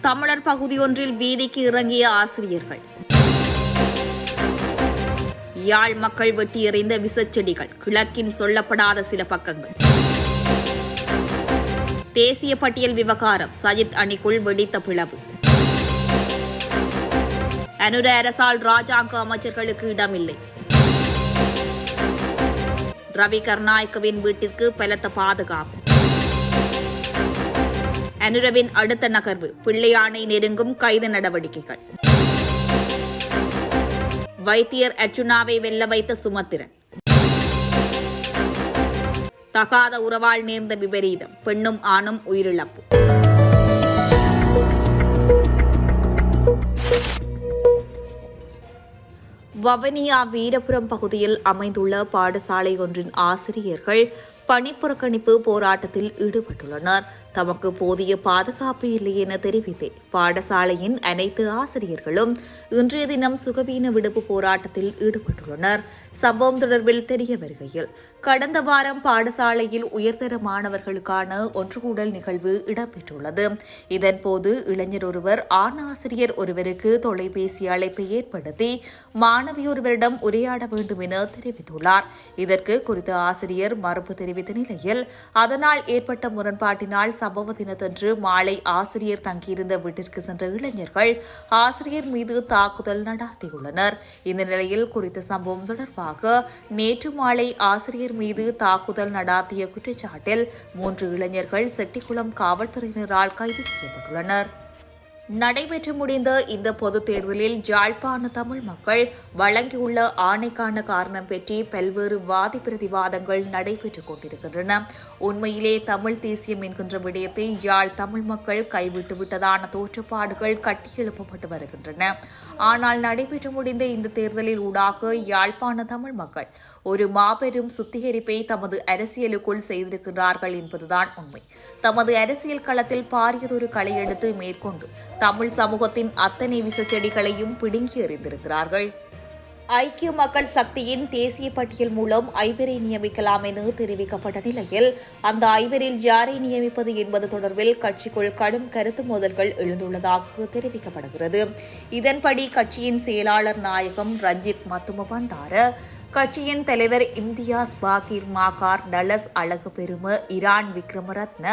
தமிழர் பகுதியொன்றில் வீதிக்கு இறங்கிய ஆசிரியர்கள். யாழ் மக்கள் வெட்டி எறிந்த விசச்செடிகள் கிழக்கின் சொல்லப்படாத சில பக்கங்கள். தேசிய பட்டியல் விவகாரம் சஜித் அணிக்குள் வெடித்த பிளவு. அனுர அரசால் ராஜாங்க அமைச்சர்களுக்கு இடமில்லை. ரவி கர்நாயக்கவின் வீட்டிற்கு பலத்த பாதுகாப்பு. அனுரவின் அடுத்த நகர்வு பிள்ளையானை நெருங்கும் கைது நடவடிக்கைகள். வைத்தியர் அர்ஜுனாவை வெல்ல வைத்த சுமத்திரன். தகாத உறவால் நேர்ந்த விபரீதம் பெண்ணும் ஆணும் உயிரிழப்பு. வவனியா வீரபுரம் பகுதியில் அமைந்துள்ள பாடசாலை ஒன்றின் ஆசிரியர்கள் பணிப்புறக்கணிப்பு போராட்டத்தில் ஈடுபட்டுள்ளனர். தமக்கு போதிய பாதுகாப்பு இல்லை என தெரிவித்து பாடசாலையின் அனைத்து ஆசிரியர்களும் இன்றைய தினம் சுகவீன விடுப்பு போராட்டத்தில் ஈடுபட்டுள்ளனர். சம்பவம் தொடர்பில் தெரிய வருகையில் கடந்த வாரம் பாடசாலையில் உயர்தர மாணவர்களுக்கான ஒன்றுகூடல் நிகழ்வு இடம்பெற்றுள்ளது. இதன்போது இளைஞர் ஒருவர் ஆண் ஆசிரியர் ஒருவருக்கு தொலைபேசி அழைப்பை ஏற்படுத்தி மாணவியொருவரிடம் உரையாட வேண்டும் என தெரிவித்துள்ளார். இதற்கு குறித்த ஆசிரியர் மறுப்பு தெரிவித்த நிலையில் அதனால் ஏற்பட்ட முரண்பாட்டினால் சம்பவ தினத்தன்று மாலை ஆசிரியர் தங்கியிருந்த வீட்டிற்கு சென்ற இளைஞர்கள் ஆசிரியர் மீது தாக்குதல் நடாத்தியுள்ளனர். இந்த நிலையில் குறித்த சம்பவம் தொடர்பாக நேற்று மாலை ஆசிரியர் மீது தாக்குதல் நடாத்திய குற்றச்சாட்டில் மூன்று இளைஞர்கள் செட்டிக்குளம் காவல்துறையினரால் கைது செய்யப்பட்டுள்ளனர். நடைபெற்று முடிந்த இந்த பொதுத் தேர்தலில் யாழ்ப்பாண தமிழ் மக்கள் வழங்கியுள்ள ஆணைக்கான காரணம் பற்றி பல்வேறு வாதி பிரதிவாதங்கள் நடைபெற்றுக் கொண்டிருக்கின்றன. உண்மையிலே தமிழ் தேசியம் என்கின்ற விடயத்தை யாழ் தமிழ் மக்கள் கைவிட்டு விட்டதான தோற்றப்பாடுகள் கட்டியெழுப்பப்பட்டு வருகின்றன. ஆனால் நடைபெற்று முடிந்த இந்த தேர்தலில் ஊடாக யாழ்ப்பாண தமிழ் மக்கள் ஒரு மாபெரும் சுத்திகரிப்பை தமது அரசியலுக்குள் செய்திருக்கிறார்கள் என்பதுதான் உண்மை. தமது அரசியல் களத்தில் பாரியதொரு களையெடுத்து மேற்கொண்டு தமிழ் சமூகத்தின் அத்தனை விசச்செடிகளையும் பிடுங்கி எறிந்திருக்கிறார்கள். ஐக்கிய மக்கள் சக்தியின் தேசிய பட்டியல் மூலம் ஐவரை நியமிக்கலாம் என தெரிவிக்கப்பட்ட நிலையில் அந்த ஐவரில் யாரை நியமிப்பது என்பது தொடர்பில் கட்சிக்குள் கடும் கருத்து மோதல்கள் எழுந்துள்ளதாக தெரிவிக்கப்படுகிறது. இதன்படி கட்சியின் செயலாளர் நாயகம் ரஞ்சித் மத்தும பண்டார கட்சியின் தலைவர் இம்தியாஸ் பாகிர் மாகார் டலஸ் அழகு பெரும இரான் விக்ரமரத்ன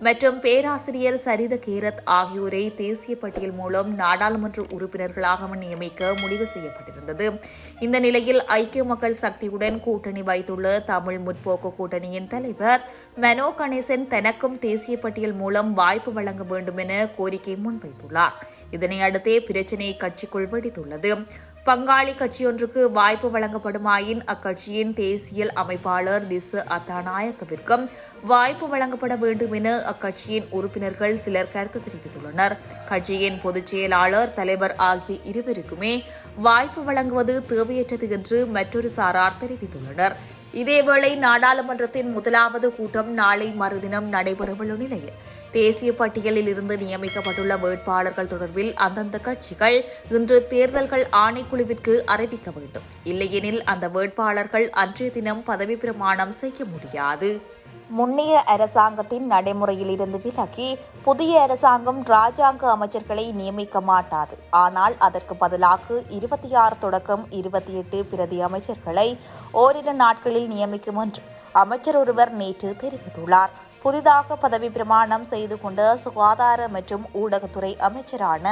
மற்றும் பேராசிரியர் சரித கேரத் ஆகியோரை தேசிய பட்டியல் மூலம் நாடாளுமன்ற உறுப்பினர்களாக நியமிக்க முடிவு செய்யப்பட்டிருந்தது. இந்த நிலையில் ஐக்கிய மக்கள் சக்தியுடன் கூட்டணி வைத்துள்ள தமிழ் முற்போக்கு கூட்டணியின் தலைவர் மெனோ கணேசன் தனக்கும் தேசிய பட்டியல் மூலம் வாய்ப்பு வழங்க வேண்டும் என கோரிக்கை முன்வைத்துள்ளார். இதனை அடுத்தே பிரச்சினை கட்சிக்குள் வெடித்துள்ளது. பங்காளி கட்சியொன்றுக்கு வாய்ப்பு வழங்கப்படுமாயின் அக்கட்சியின் தேசிய அமைப்பாளர் திசு அத்தாநாயக்கவிற்கும் வாய்ப்பு வழங்கப்பட வேண்டும் என அக்கட்சியின் உறுப்பினர்கள் சிலர் கருத்து தெரிவித்துள்ளனர். கட்சியின் பொதுச் செயலாளர் தலைவர் ஆகிய இருவருக்குமே வாய்ப்பு வழங்குவது தேவையற்றது என்று மற்றொரு சாரார் தெரிவித்துள்ளனர். இதேவேளை நாடாளுமன்றத்தின் முதலாவது கூட்டம் நாளை மறுதினம் நடைபெறவுள்ள நிலையில் தேசிய பட்டியலில் இருந்து நியமிக்கப்பட்டுள்ள வேட்பாளர்கள் தொடர்பில் அந்தந்த கட்சிகள் இன்று தேர்தல்கள் ஆணைக்குழுவிற்கு அறிவிக்க வேண்டும். இல்லையெனில் அந்த வேட்பாளர்கள் அன்றைய தினம் பதவி பிரமாணம் செய்ய முடியாது. முன்னைய அரசாங்கத்தின் நடைமுறையில் இருந்து விலகி புதிய அரசாங்கம் ராஜாங்க அமைச்சர்களை நியமிக்க மாட்டாது. ஆனால் அதற்கு பதிலாக இருபத்தி ஆறு தொடக்கம் இருபத்தி எட்டு பிரதி அமைச்சர்களை ஓரிரு நாட்களில் நியமிக்கும் என்று அமைச்சர் ஒருவர் நேற்று தெரிவித்துள்ளார். புதிதாக பதவி பிரமாணம் செய்து கொண்ட சுகாதார மற்றும் ஊடகத்துறை அமைச்சரான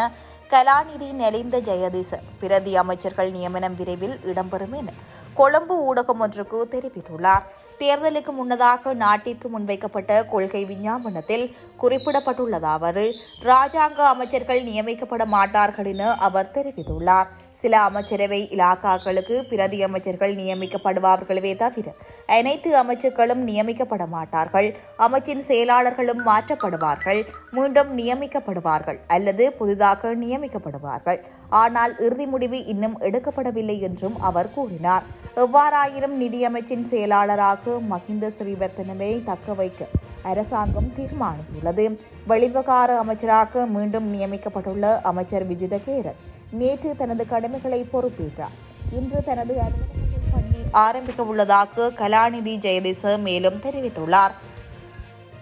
கலாநிதி நெலிந்த ஜெயதிச. பிரதி அமைச்சர்கள் நியமனம் விரைவில் இடம்பெறும் என கொழும்பு ஊடகம் ஒன்றுக்கு தெரிவித்துள்ளார். தேர்தலுக்கு முன்னதாக நாட்டிற்கு முன்வைக்கப்பட்ட கொள்கை விஞ்ஞாபனத்தில் குறிப்பிடப்பட்டுள்ளதாவது ராஜாங்க அமைச்சர்கள் நியமிக்கப்பட மாட்டார்கள் என அவர் தெரிவித்துள்ளார். சில அமைச்சரவை இலாக்காக்களுக்கு பிரதி அமைச்சர்கள் நியமிக்கப்படுவார்களே தவிர அனைத்து அமைச்சர்களும் நியமிக்கப்பட மாட்டார்கள். அமைச்சின் செயலாளர்களும் மாற்றப்படுவார்கள். மீண்டும் நியமிக்கப்படுவார்கள் அல்லது புதிதாக நியமிக்கப்படுவார்கள். ஆனால் இறுதி முடிவு இன்னும் எடுக்கப்படவில்லை என்றும் அவர் கூறினார். எவ்வாறாயினும் நிதியமைச்சின் செயலாளராக மஹிந்த ஸ்ரீவர்த்தனவை தக்க வைக்க அரசாங்கம் தீர்மானித்துள்ளது. வெளிவிவகார அமைச்சராக மீண்டும் நியமிக்கப்பட்டுள்ள அமைச்சர் விஜித கேரத் நேற்று தனது கடமைகளை பொறுப்பேற்றார். இன்று தனது அலுவலகத்தில் பணியை ஆரம்பிக்க உள்ளதாக கலாநிதி ஜெயதிச மேலும் தெரிவித்துள்ளார்.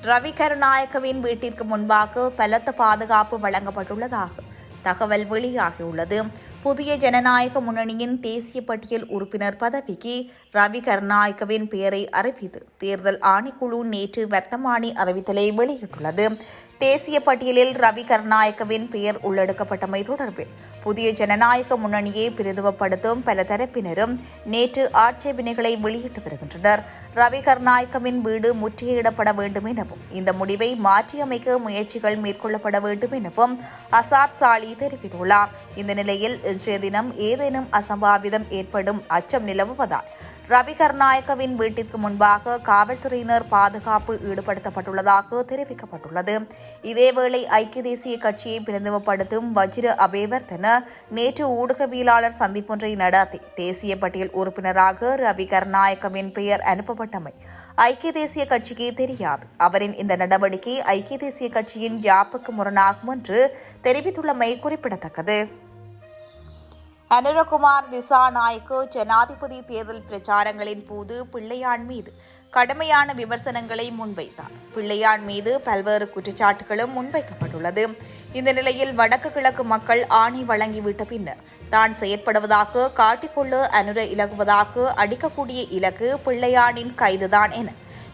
ரவி கருநாயக்கவின் வீட்டிற்கு முன்பாக பலத்த பாதுகாப்பு வழங்கப்பட்டுள்ளதாக தகவல் வெளியாகியுள்ளது. புதிய ஜனநாயக முன்னணியின் தேசிய பட்டியல் உறுப்பினர் பதவிக்கு ரவி கருநாயக்கவின் பெயரை அறிவித்து தேர்தல் ஆணைக்குழு நேற்று வர்த்தமானி அறிவித்தலை வெளியிட்டுள்ளது. தேசிய பட்டியலில் ரவி கருநாயக்கவின் பெயர் உள்ளெடுக்கப்பட்டமை தொடர்பில் புதிய ஜனநாயக முன்னணியை பிரதிவப்படுத்தும் பல தரப்பினரும் நேற்று ஆட்சேபனைகளை வெளியிட்டு வருகின்றனர். ரவி கருநாயக்கவின் வீடு முற்றுகையிடப்பட வேண்டும் எனவும் இந்த முடிவை மாற்றியமைக்க முயற்சிகள் மேற்கொள்ளப்பட வேண்டும் எனவும் அசாத் சாலி தெரிவித்துள்ளார். இந்த நிலையில் இன்றைய தினம் ஏதேனும் அசம்பாவிதம் ஏற்படும் அச்சம் நிலவுவதால் ரவி கருநாயக்கவின் வீட்டிற்கு முன்பாக காவல்துறையினர் பாதுகாப்பு ஈடுபடுத்தப்பட்டுள்ளதாக தெரிவிக்கப்பட்டுள்ளது. இதேவேளை ஐக்கிய தேசிய கட்சியை பிரதிமப்படுத்தும் வஜ்ர அபேவர்தன நேற்று ஊடகவியலாளர் சந்திப்பொன்றை நடத்தி தேசிய பட்டியல் உறுப்பினராக ரவி கருநாயக்கவின் பெயர் அனுப்பப்பட்டமை ஐக்கிய தேசிய கட்சிக்கு தெரியாது. அவரின் இந்த நடவடிக்கை ஐக்கிய தேசிய கட்சியின் யாப்புக்கு முரணாகும் என்று தெரிவித்துள்ளமை குறிப்பிடத்தக்கது. அனுரகுமார் திசாநாயக்கு ஜனாதிபதி தேர்தல் பிரச்சாரங்களின் போது பிள்ளையான் மீது கடுமையான விமர்சனங்களை முன்வைத்தார். பிள்ளையான் மீது பல்வேறு குற்றச்சாட்டுகளும் முன்வைக்கப்பட்டுள்ளது. இந்த நிலையில் வடக்கு கிழக்கு மக்கள் ஆணை வழங்கிவிட்ட பின்னர் தான் செயற்படுவதாக காட்டிக்கொள்ள அனுர இலகுவதாக அடிக்கக்கூடிய இலக்கு பிள்ளையானின் கைதுதான் என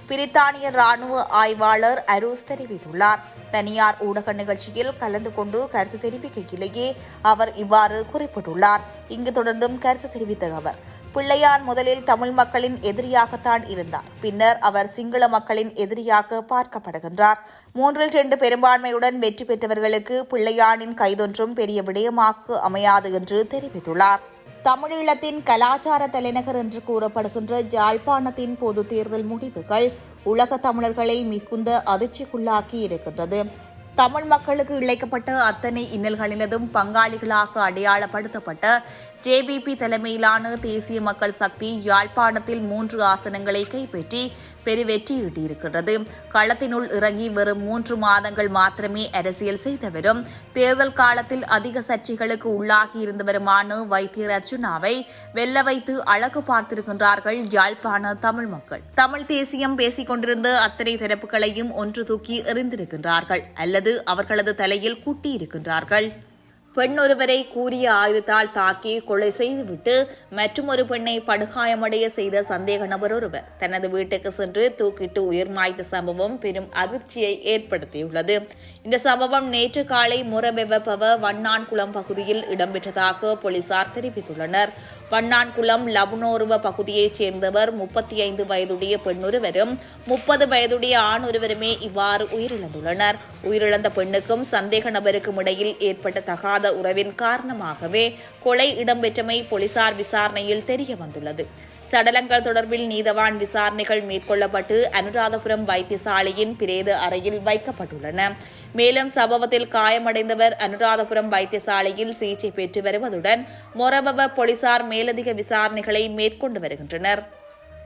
பிரித்தானிய ராணுவ ஆய்வாளர் அரூஸ் தெரிவித்துள்ளார். தனியார் ஊடக நிகழ்ச்சியில் கலந்து கொண்டு கருத்து தெரிவிக்கையிலேயே அவர் இவ்வாறு குறிப்பிட்டுள்ளார். இங்கு தொடர்ந்தும் கருத்து தெரிவித்த அவர் பிள்ளையான் முதலில் தமிழ் மக்களின் எதிரியாகத்தான் இருந்தார். பின்னர் அவர் சிங்கள மக்களின் எதிரியாக பார்க்கப்படுகின்றார். மூன்றில் இரண்டு பெரும்பான்மையுடன் வெற்றி பெற்றவர்களுக்கு பிள்ளையானின் கைதொன்றும் பெரிய விடயமாக அமையாது என்று தெரிவித்துள்ளார். தமிழீழத்தின் கலாச்சார தலைநகர் என்று கூறப்படுகின்ற யாழ்ப்பாணத்தின் பொது தேர்தல் முடிவுகள் உலக தமிழர்களை மிகுந்த அதிர்ச்சிக்குள்ளாக்கி இருக்கின்றது தமிழ் மக்களுக்கு இழைக்கப்பட்ட அத்தனை இன்னல்களினதும் பங்காளிகளாக அடையாளப்படுத்தப்பட்ட ஜேபிபி தலைமையிலான தேசிய மக்கள் சக்தி யாழ்ப்பாணத்தில் மூன்று ஆசனங்களை கைப்பற்றி பெருவெற்றியீட்டியிருக்கிறது களத்தினுள் இறங்கி வெறும் மூன்று மாதங்கள் மாத்திரமே அரசியல் செய்தவரும் தேர்தல் காலத்தில் அதிக சர்ச்சைகளுக்கு உள்ளாகி இருந்தவருமான வைத்தியர் அர்ஜுனாவை வெல்ல வைத்து அழகு பார்த்திருக்கின்றார்கள் யாழ்ப்பாண தமிழ் மக்கள். தமிழ் தேசியம் பேசிக் கொண்டிருந்த அத்தனை தரப்புகளையும் ஒன்று தூக்கி எறிந்திருக்கின்றார்கள். அல்லது அவர்களது தலையில் கூட்டியிருக்கின்றார்கள். பெண் ஒருவரை கூறிய ஆயுதத்தால் தாக்கி கொலை செய்துவிட்டு மற்றொரு பெண்ணை படுகாயமடைய செய்த சந்தேக நபர் ஒருவர். தனது வீட்டுக்கு சென்று தூக்கிட்டு உயிர் மாய்த்த சம்பவம் பெரும் அதிர்ச்சியை ஏற்படுத்தியுள்ளது. இந்த சம்பவம் நேற்று காலை முரபெவப்பவ வண்ணான்குளம் பகுதியில் இடம்பெற்றதாக போலீசார் தெரிவித்துள்ளனர். வண்ணான்குளம் லபுனோருவ பகுதியைச் சேர்ந்தவர் முப்பத்தி ஐந்து வயதுடைய பெண்ணொருவரும் முப்பது வயதுடைய ஆண் ஒருவருமே இவ்வாறு உயிரிழந்துள்ளனர். உயிரிழந்த பெண்ணுக்கும் சந்தேக நபருக்கும் இடையில் ஏற்பட்ட தகாத உறவின் காரணமாகவே கொலை இடம்பெற்றமை போலீசார் விசாரணையில் தெரிய வந்துள்ளது சடலங்கள் தொடர்பில் நீதவான் விசாரணைகள் மேற்கொள்ளப்பட்டு அனுராதபுரம் வைத்தியசாலையின் பிரேத அறையில் வைக்கப்பட்டுள்ளன. மேலும் சம்பவத்தில் காயமடைந்தவர் அனுராதபுரம் வைத்தியசாலையில் சிகிச்சை பெற்று வருவதுடன் மொரபவ போலீசார் மேலதிக விசாரணைகளை மேற்கொண்டு வருகின்றனர்.